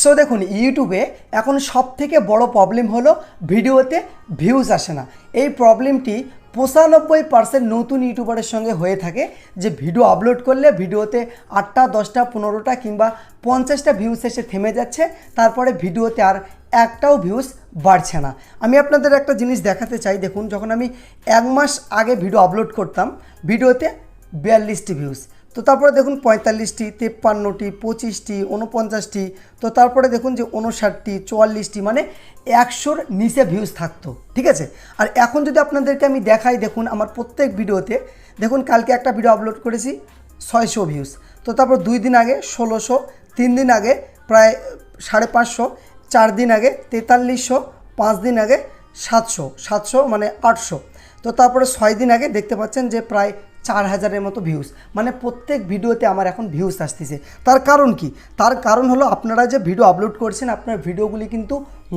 So দেখুন ইউটিউবে এখন সব থেকে বড় প্রবলেম হলো ভিডিওতে ভিউজ আসে না। এই প্রবলেমটি পঁচানব্বই পার্সেন্ট নতুন ইউটিউবারের সঙ্গে হয়ে থাকে যে ভিডিও আপলোড করলে ভিডিওতে আটটা, দশটা, পনেরোটা কিংবা পঞ্চাশটা ভিউজ এসে থেমে যাচ্ছে, তারপরে ভিডিওতে আর একটাও ভিউজ বাড়ছে না। আমি আপনাদের একটা জিনিস দেখাতে চাই, দেখুন, যখন আমি এক মাস আগে ভিডিও আপলোড করতাম, ভিডিওতে বিয়াল্লিশটি ভিউজ তো তারপরে দেখুন পঁয়তাল্লিশটি, তেপ্পান্নটি, পঁচিশটি উনপঞ্চাশটি তো তারপরে দেখুন যে উনষাটটি চুয়াল্লিশটি মানে একশোর নিচে ভিউজ থাকতো, ঠিক আছে? আর এখন যদি আপনাদেরকে আমি দেখাই, দেখুন আমার প্রত্যেক ভিডিওতে, দেখুন কালকে একটা ভিডিও আপলোড করেছি, ছয়শো ভিউজ তো তারপর দুই দিন আগে ষোলোশো, তিন দিন আগে প্রায় সাড়ে পাঁচশো, চার দিন আগে তেতাল্লিশশো, পাঁচ দিন আগে সাতশো সাতশো মানে আটশো। তো তারপরে ছয় দিন আগে দেখতে পাচ্ছেন যে প্রায় চার হাজারের মতো ভিউস মানে প্রত্যেক ভিডিওতে আমার এখন ভিউস আসতেছে। তার কারণ কি? তার কারণ হলো আপনারা যে ভিডিও আপলোড করছেন, আপনার ভিডিওগুলি কিন্তু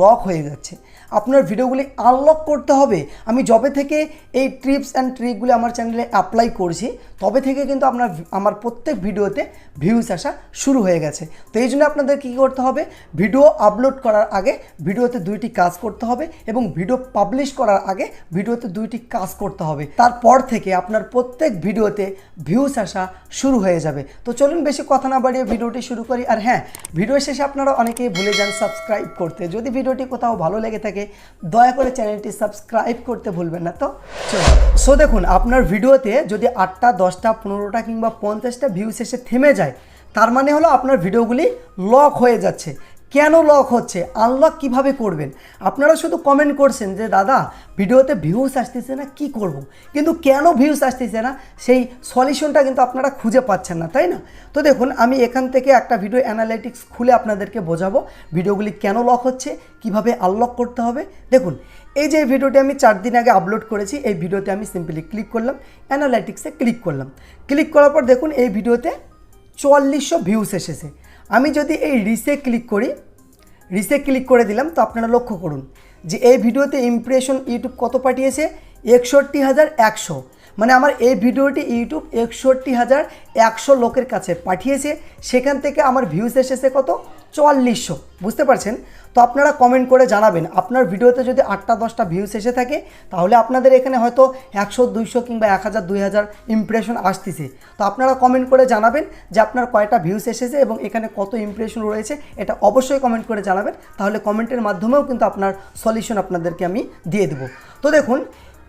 লক হয়ে যাচ্ছে। আপনার ভিডিওগুলি আনলক করতে হবে। আমি যবে থেকে এই ট্রিপস অ্যান্ড ট্রিকগুলি আমার চ্যানেলে অ্যাপ্লাই করছি, তবে থেকে কিন্তু আপনার আমার প্রত্যেক ভিডিওতে ভিউজ আসা শুরু হয়ে গেছে। তো এই জন্য আপনাদের কী করতে হবে? ভিডিও আপলোড করার আগে ভিডিওতে দুইটি কাজ করতে হবে এবং ভিডিও পাবলিশ করার আগে ভিডিওতে দুইটি কাজ করতে হবে। তারপর থেকে আপনার প্রত্যেক ভিডিওতে ভিউজ আসা শুরু হয়ে যাবে। তো চলুন বেশি কথা না বাড়িয়ে ভিডিওটি শুরু করি। আর হ্যাঁ ভিডিও শেষে আপনারা অনেকেই ভুলে যান সাবস্ক্রাইব করতে। যদি ভিডিওটি কোথাও ভালো লেগে থাকে, দয়া করে চ্যানেলটি সাবস্ক্রাইব করতে ভুলবেন না। তো সো দেখুন, আপনার ভিডিওতে যদি আটটা, দশটা, পনেরোটা কিংবা পঞ্চাশটা ভিউস এসে থেমে যায়, তার মানে হলো আপনার ভিডিওগুলি লক হয়ে যাচ্ছে। কেন লক হচ্ছে? আনলক কীভাবে করবেন? আপনারা শুধু কমেন্ট করছেন যে, দাদা, ভিডিওতে ভিউস আসতেছে না, কি করব। কিন্তু কেন ভিউস আসতেছে না? সেই সলিউশনটা কিন্তু আপনারা খুঁজে পাচ্ছেন না, তাই না? তো দেখুন, আমি এখান থেকে একটা ভিডিও অ্যানালাইটিক্স খুলে আপনাদেরকে বোঝাবো, ভিডিওগুলি কেন লক হচ্ছে, কীভাবে আনলক করতে হবে। দেখুন, এই যে ভিডিওটি আমি চার দিন আগে আপলোড করেছি, এই ভিডিওতে আমি সিম্পলি ক্লিক করলাম অ্যানালাইটিক্সে ক্লিক করলাম। ক্লিক করার পর দেখুন, এই ভিডিওতে চুয়াল্লিশশো ভিউস এসেছে। আমি যদি এই রিসে ক্লিক করি রিসে ক্লিক করে দিলাম, তো আপনারা লক্ষ্য করুন যে এই ভিডিওতে ইমপ্রেশন ইউটিউব কত পাঠিয়েছে? একষট্টি হাজার একশো। মানে আমার এই ভিডিওটি ইউটিউব একষট্টি হাজার একশো লোকের কাছে পাঠিয়েছে। সেখান থেকে আমার ভিউস এসেছে কত? চুয়াল্লিশশো। বুঝতে পারছেন? তো আপনারা কমেন্ট করে জানাবেন। আপনার ভিডিওতে যদি আটটা, দশটা ভিউস এসে থাকে, তাহলে আপনাদের এখানে হয়তো একশো, দুইশো কিংবা এক হাজার, দুই হাজার ইমপ্রেশন আসতেছে। তো আপনারা কমেন্ট করে জানাবেন যে আপনার কয়টা ভিউস এসেছে এবং এখানে কত ইমপ্রেশন রয়েছে, এটা অবশ্যই কমেন্ট করে জানাবেন। তাহলে কমেন্টের মাধ্যমেও কিন্তু আপনার সলিউশন আপনাদেরকে আমি দিয়ে দেবো। তো দেখুন,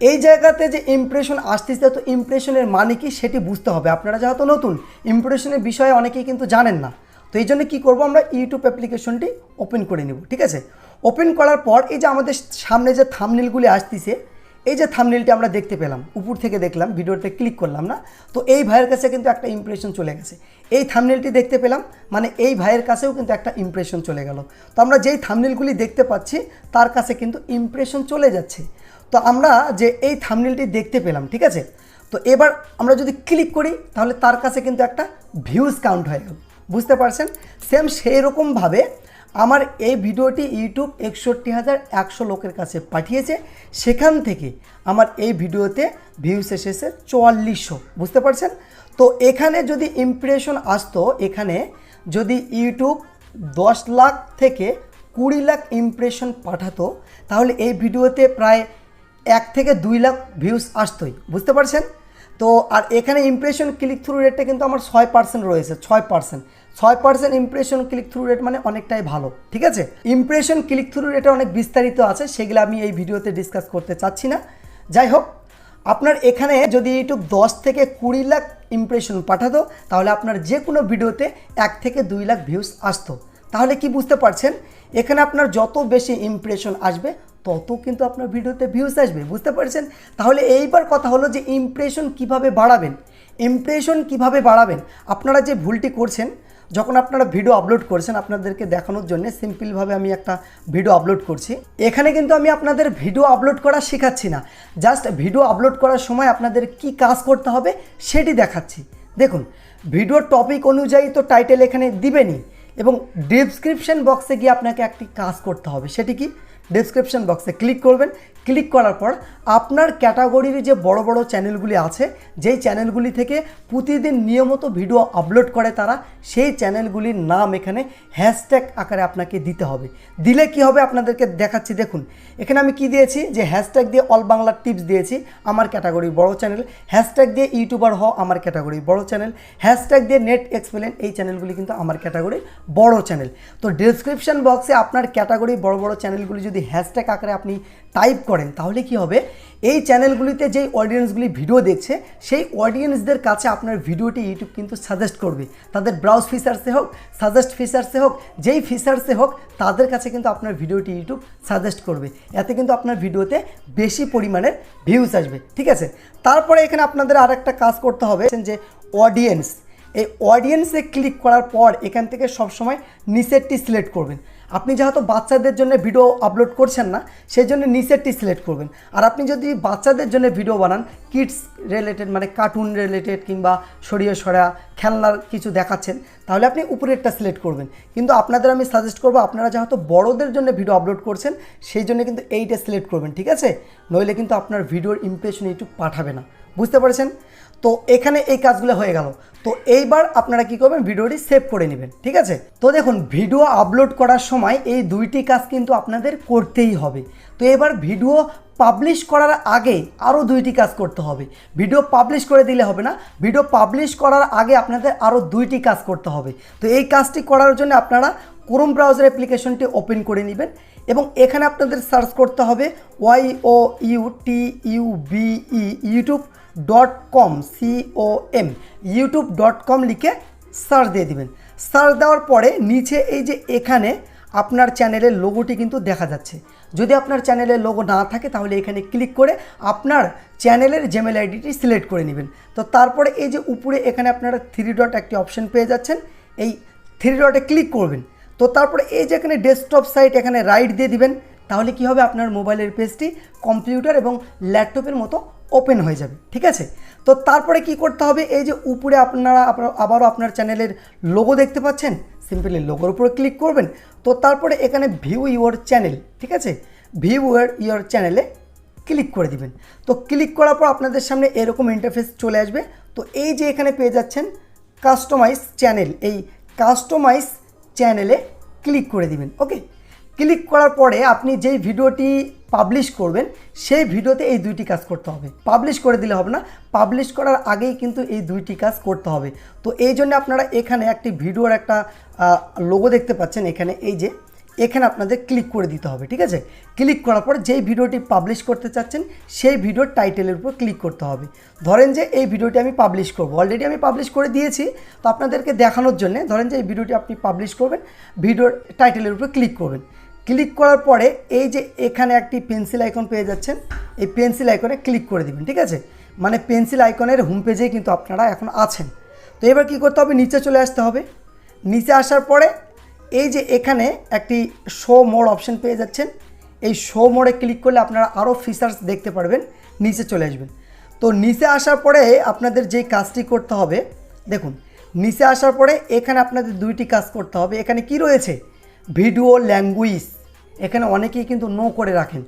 এই জায়গাতে যে ইমপ্রেশন আসতেছে, তো ইমপ্রেশনের মানে কি সেটি বুঝতে হবে। আপনারা যেহেতু নতুন ইমপ্রেশনের বিষয়ে অনেকেই কিন্তু জানেন না। তো এই জন্য কী করব আমরা ইউটিউব অ্যাপ্লিকেশনটি ওপেন করে নেব, ঠিক আছে? ওপেন করার পর এই যে আমাদের সামনে যে থামনিলগুলি আসতেছে, এই যে থামনিলটি আমরা দেখতে পেলাম, উপর থেকে দেখলাম, ভিডিওতে ক্লিক করলাম না, তো এই ভাইয়ের কাছে কিন্তু একটা ইমপ্রেশন চলে গেছে। এই থামনেলটি দেখতে পেলাম মানে এই ভাইয়ের কাছেও কিন্তু একটা ইমপ্রেশন চলে গেল। তো আমরা যেই থামনেলগুলি দেখতে পাচ্ছি, তার কাছে কিন্তু ইমপ্রেশন চলে যাচ্ছে। তো আমরা যে এই থামনেলটি দেখতে পেলাম, ঠিক আছে? তো এবার আমরা যদি ক্লিক করি, তাহলে তার কাছে কিন্তু একটা ভিউজ কাউন্ট হয়ে গেল। বুঝতে পারছেন? সেম সেই রকমভাবে আমার এই ভিডিওটি ইউটিউব একষট্টি হাজার একশো লোকের কাছে পাঠিয়েছে। সেখান থেকে আমার এই ভিডিওতে ভিউস এসেছে চুয়াল্লিশশো। বুঝতে পারছেন? তো এখানে যদি ইমপ্রেশন আসতো, এখানে যদি ইউটিউব দশ লাখ থেকে কুড়ি লাখ ইমপ্রেশন পাঠাতো, তাহলে এই ভিডিওতে প্রায় এক থেকে দুই লাখ ভিউস আসতোই। বুঝতে পারছেন? তো আর এখানে ইমপ্রেশন ক্লিক থ্রু রেটটা কিন্তু আমার ছয় পার্সেন্ট রয়েছে, ছয় পার্সেন্ট ছয় percent impression click through rate মানে অনেকটাই ভালো, ঠিক আছে? ইমপ্রেশন ক্লিক থ্রু রেটে অনেক বিস্তারিত আছে, সেগুলো আমি এই ভিডিওতে ডিসকাস করতে চাচ্ছি না। যাই হোক, আপনার এখানে যদি ইউটিউব দশ থেকে কুড়ি লাখ ইমপ্রেশন পাঠাতো, তাহলে আপনার যে কোনো ভিডিওতে এক থেকে দুই লাখ ভিউস আসতো। তাহলে কি বুঝতে পারছেন? এখানে আপনার যত বেশি ইমপ্রেশন আসবে তত কিন্তু আপনার ভিডিওতে ভিউজ আসবে, বুঝতে পারছেন? তাহলে এইবার কথা হলো যে ইমপ্রেশন কীভাবে বাড়াবেন? ইমপ্রেশন কীভাবে বাড়াবেন? আপনারা যে ভুলটি করছেন, যখন আপনারা ভিডিও আপলোড করছেন আপনাদেরকে দেখানোর জন্য সিম্পলভাবে আমি একটা ভিডিও আপলোড করছি। এখানে কিন্তু আমি আপনাদের ভিডিও আপলোড করা শেখাচ্ছি না। জাস্ট ভিডিও আপলোড করার সময় আপনাদের কি কাজ করতে হবে, সেটি দেখাচ্ছি। দেখুন ভিডিওর টপিক অনুযায়ী তো টাইটেল এখানে দিবেনই। এবং ডিসক্রিপশন বক্সে গিয়ে আপনাকে একটি কাজ করতে হবে। সেটি কি? ডেসক্রিপশন বক্সে ক্লিক করবেন। ক্লিক করার পর আপনার ক্যাটাগরির যে বড় বড় চ্যানেলগুলি আছে, যেই চ্যানেলগুলি থেকে প্রতিদিন নিয়মিত ভিডিও আপলোড করে তারা, সেই চ্যানেলগুলির নাম এখানে হ্যাশট্যাগ আকারে আপনাকে দিতে হবে। দিলে কি হবে? আপনাদেরকে দেখাচ্ছি। দেখুন, এখানে আমি কি দিয়েছি? যে হ্যাশট্যাগ দিয়ে অল বাংলা টিপস দিয়েছি আমার ক্যাটাগরি বড় চ্যানেল হ্যাশট্যাগ দিয়ে ইউটিউবার হ আমার ক্যাটাগরি বড় চ্যানেল হ্যাশট্যাগ দিয়ে নেট এক্সপ্লেন এই চ্যানেলগুলি কিন্তু আমার ক্যাটাগরি বড় চ্যানেল তো ডেসক্রিপশন বক্সে আপনার ক্যাটাগরি বড় বড় চ্যানেলগুলি যদি হ্যাশট্যাগ আকারে আপনি টাইপ করেন, তাহলে কি হবে? এই চ্যানেলগুলিতে যেই অডিয়েন্সগুলি ভিডিও দেখছে, সেই অডিয়েন্সদের কাছে আপনার ভিডিওটি ইউটিউব কিন্তু সাজেস্ট করবে। তাদের ব্রাউজ ফিচার্সে হোক সাজেস্ট ফিচার্সে হোক, যেই ফিচার্সে হোক, তাদের কাছে কিন্তু আপনার ভিডিওটি ইউটিউব সাজেস্ট করবে। এতে কিন্তু আপনার ভিডিওতে বেশি পরিমাণের ভিউজ আসবে। ঠিক আছে? তারপরে এখানে আপনাদের আর একটা কাজ করতে হবে, যে অডিয়েন্স এই অডিয়েন্সে ক্লিক করার পর এখান থেকে সবসময় নিচেরটি সিলেক্ট করবেন। আপনি যেহেতু বাচ্চাদের জন্য ভিডিও আপলোড করছেন না সেই জন্য নিচেরটি সিলেক্ট করবেন। আর আপনি যদি বাচ্চাদের জন্য ভিডিও বানান কিডস রিলেটেড মানে কার্টুন রিলেটেড কিংবা সরিয়ে সরা, খেলনার কিছু দেখাচ্ছেন, তাহলে আপনি উপরেরটা সিলেক্ট করবেন। কিন্তু আপনাদের আমি সাজেস্ট করব, আপনারা যেহেতু বড়দের জন্য ভিডিও আপলোড করছেন সেই জন্য কিন্তু এইটা সিলেক্ট করবেন, ঠিক আছে? নইলে কিন্তু আপনার ভিডিওর ইমপ্রেশন ইউটিউব পাঠাবে না। বুঝতে পারছেন? তো এখানে এই কাজগুলো হয়ে গেল। তো এইবার আপনারা কি করবেন? ভিডিওটি সেভ করে নেবেন, ঠিক আছে? তো দেখুন, ভিডিও আপলোড করার সময় এই দুইটি কাজ কিন্তু আপনাদের করতেই হবে। তো এবার ভিডিও পাবলিশ করার আগে আরও দুইটি কাজ করতে হবে। ভিডিও পাবলিশ করে দিলে হবে না, ভিডিও পাবলিশ করার আগে আপনাদের আরও দুইটি কাজ করতে হবে। তো এই কাজটি করার জন্য আপনারা ক্রোম ব্রাউজার অ্যাপ্লিকেশনটি ওপেন করে নেবেন এবং এখানে আপনাদের সার্চ করতে হবে Y O U T U B YouTube dot com C O M YouTube dot com লিখে সার্চ দিয়ে দিবেন। সার্চ দেওয়ার পরে নিচে এই যে এখানে আপনার চ্যানেলের লোগোটি কিন্তু দেখা যাচ্ছে। যদি আপনার চ্যানেলের লোগো না থাকে, তাহলে এখানে ক্লিক করে আপনার চ্যানেলের জেমেল আইডিটি সিলেক্ট করে নেবেন। তো তারপরে এই যে উপরে এখানে আপনারা থ্রি ডট একটি অপশন পেয়ে যাচ্ছেন। এই থ্রি ডটে ক্লিক করবেন। তো তারপরে এই যে এখানে ডেস্কটপ সাইট এখানে রাইট দিয়ে দিবেন। তাহলে কি হবে? আপনার মোবাইলের পেজটি কম্পিউটার এবং ল্যাপটপের মতো ওপেন হয়ে যাবে, ঠিক আছে? তো তারপরে কি করতে হবে? এই যে উপরে আপনারা আবারও আপনার চ্যানেলের লোগো দেখতে পাচ্ছেন? সিম্পলি লোগোর উপরে ক্লিক করবেন। তো তারপরে এখানে ভিউ ইউর চ্যানেল ঠিক আছে? ভিউ ইউর চ্যানেলে ক্লিক করে দিবেন। তো ক্লিক করার পর আপনাদের সামনে এরকম ইন্টারফেস চলে আসবে। তো এই যে এখানে পেয়ে যাচ্ছেন কাস্টমাইজ চ্যানেল এই কাস্টমাইজ চ্যানেলে ক্লিক করে দিবেন ওকে ক্লিক করার পরে আপনি যেই ভিডিওটি পাবলিশ করবেন, সেই ভিডিওতে এই দুইটি কাজ করতে হবে। পাবলিশ করে দিলে হবে না পাবলিশ করার আগেই কিন্তু এই দুইটি কাজ করতে হবে। তো এই জন্য আপনারা এখানে একটি ভিডিওর একটা লোগো দেখতে পাচ্ছেন, এখানে এই যে, এখানে আপনাদের ক্লিক করে দিতে হবে, ঠিক আছে? ক্লিক করার পর যেই ভিডিওটি পাবলিশ করতে চাচ্ছেন, সেই ভিডিওর টাইটেলের উপর ক্লিক করতে হবে। ধরেন যে এই ভিডিওটি আমি পাবলিশ করব। অলরেডি আমি পাবলিশ করে দিয়েছি, তো আপনাদেরকে দেখানোর জন্য ধরেন যে এই ভিডিওটি আপনি পাবলিশ করবেন, ভিডিওর টাইটেলের উপর ক্লিক করবেন। ক্লিক করার পরে এই যে এখানে একটি পেন্সিল আইকন পেয়ে যাচ্ছেন, এই পেন্সিল আইকনে ক্লিক করে দিবেন, ঠিক আছে? মানে পেন্সিল আইকনের হোম পেজেই কিন্তু আপনারা এখন আছেন। তো এবার কি করতে হবে? নিচে চলে আসতে হবে। নিচে আসার পরে এই যে এখানে একটি শো মোড অপশন পেয়ে যাচ্ছেন। এই শো মোডে ক্লিক করলে আপনারা আরও ফিচার্স দেখতে পারবেন। নিচে চলে আসবেন। তো নিচে আসার পরে আপনাদের যেই কাজটি করতে হবে, দেখুন, নিচে আসার পরে এখানে আপনাদের দুইটি কাজ করতে হবে। এখানে কি রয়েছে? ভিডিও ল্যাঙ্গুয়েজ এখানে অনেকেই কিন্তু নো করে রাখেন।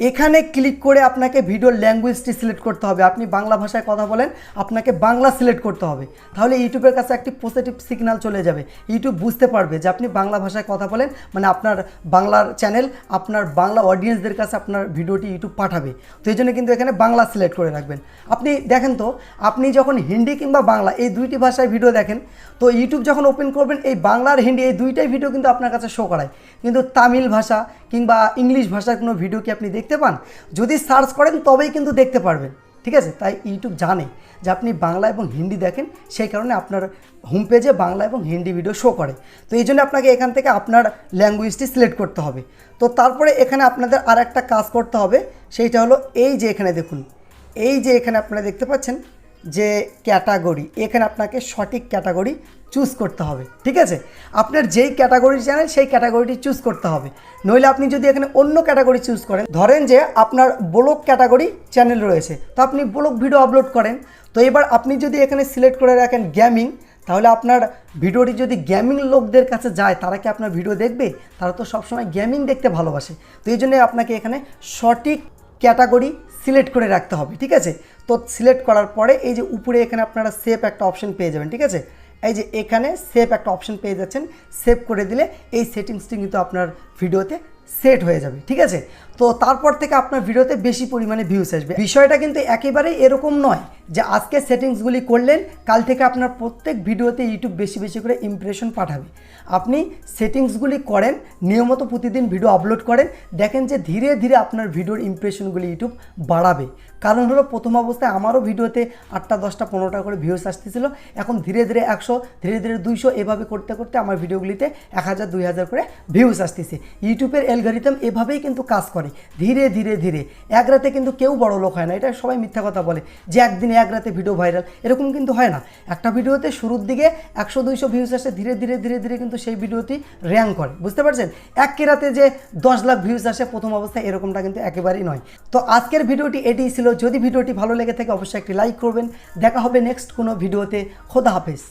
এখানে ক্লিক করে আপনাকে ভিডিও ল্যাঙ্গুয়েজটি সিলেক্ট করতে হবে। আপনি বাংলা ভাষায় কথা বলেন, আপনাকে বাংলা সিলেক্ট করতে হবে। তাহলে ইউটিউবের কাছে একটি পজিটিভ সিগন্যাল চলে যাবে। ইউটিউব বুঝতে পারবে যে আপনি বাংলা ভাষায় কথা বলেন মানে আপনার বাংলার চ্যানেল আপনার বাংলা অডিয়েন্সদের কাছে আপনার ভিডিওটি ইউটিউব পাঠাবে। তো এই জন্য কিন্তু এখানে বাংলা সিলেক্ট করে রাখবেন। আপনি দেখেন তো, আপনি যখন হিন্দি কিংবা বাংলা এই দুইটি ভাষায় ভিডিও দেখেন, তো ইউটিউব যখন ওপেন করবেন, এই বাংলা আর হিন্দি এই দুইটাই ভিডিও কিন্তু আপনার কাছে শো করায়। কিন্তু তামিল ভাষা কিংবা ইংলিশ ভাষার কোনো ভিডিও কি আপনি দেখতে পান, যদি সার্চ করেন তবেই কিন্তু দেখতে পারবেন। ঠিক আছে? তাই ইউটিউব জানে যে আপনি বাংলা এবং হিন্দি দেখেন, সেই কারণে আপনার হোম পেজে বাংলা এবং হিন্দি ভিডিও শো করে। তো এই জন্য আপনাকে এখান থেকে আপনার ল্যাঙ্গুয়েজটি সিলেক্ট করতে হবে। তো তারপরে এখানে আপনাদের আর একটা কাজ করতে হবে, সেইটা হলো এই যে এখানে দেখুন, এই যে এখানে আপনারা দেখতে পাচ্ছেন যে ক্যাটাগরি, এখানে আপনাকে সঠিক ক্যাটাগরি চুজ করতে হবে, ঠিক আছে? আপনার যেই ক্যাটাগরি চ্যানেল, সেই ক্যাটাগরিটি চুজ করতে হবে। নইলে আপনি যদি এখানে অন্য ক্যাটাগরি চুজ করেন, ধরেন যে আপনার ব্লগ ক্যাটাগরি চ্যানেল রয়েছে, তো আপনি ব্লগ ভিডিও আপলোড করেন, তো এবার আপনি যদি এখানে সিলেক্ট করে রাখেন গেমিং তাহলে আপনার ভিডিওটি যদি গেমিং লোকদের কাছে যায়, তারা কি আপনার ভিডিও দেখবে? তারা তো সবসময় গেমিং দেখতে ভালোবাসে, তো এই জন্য আপনাকে এখানে সঠিক ক্যাটাগরি সিলেক্ট করে রাখতে হবে, ঠিক আছে? তো সিলেক্ট করার পরে এই যে উপরে এখানে আপনারা সেভ একটা অপশন পেয়ে যাবেন, ঠিক আছে? এই যে এখানে সেভ একটা অপশন পেয়ে যাচ্ছেন সেভ করে দিলে এই সেটিংসটি কিন্তু আপনার ভিডিওতে সেট হয়ে যাবে, ঠিক আছে? তো তারপর থেকে আপনার ভিডিওতে বেশি পরিমাণে ভিউস আসবে। বিষয়টা কিন্তু একেবারেই এরকম নয় যে আজকে সেটিংসগুলি করলেন, কাল থেকে আপনার প্রত্যেক ভিডিওতে ইউটিউব বেশি বেশি করে ইমপ্রেশন পাঠাবে। আপনি সেটিংসগুলি করেন, নিয়মিত প্রতিদিন ভিডিও আপলোড করেন, দেখেন যে ধীরে ধীরে আপনার ভিডিওর ইমপ্রেশনগুলি ইউটিউব বাড়াবে। কারণ হলো, প্রথম অবস্থায় আমারও ভিডিওতে আটটা, দশটা, পনেরোটা করে ভিউস আসতেছিল। এখন ধীরে ধীরে একশো, ধীরে ধীরে দুইশো, এভাবে করতে করতে আমার ভিডিওগুলিতে এক হাজার, দুই হাজার করে ভিউস আসতেছে। ইউটিউবের অ্যালগোরিদম এভাবেই কিন্তু কাজ করে, ধীরে ধীরে ধীরে। এক রাতে কিন্তু কেউ বড় লোক হয় না, এটা সবাই মিথ্যা কথা বলে। যে একদিনে এক রাতে ভিডিও ভাইরাল, এরকম কিন্তু হয় না। একটা ভিডিওতে শুরুর দিকে একশো, দুইশো ভিউজ আসে, ধীরে ধীরে ধীরে ধীরে কিন্তু সেই ভিডিওটি র্যাঙ্ক করে। বুঝতে পারছেন? এক রাতে যে দশ লাখ ভিউজ আসে, প্রথম অবস্থায় এরকমটা কিন্তু একেবারেই নয়। তো আজকের ভিডিওটি এটি ছিল। যদি ভিডিওটি ভালো লেগে থাকে, অবশ্যই একটি লাইক করবেন। দেখা হবে নেক্সট কোনো ভিডিওতে। খোদা হাফেজ।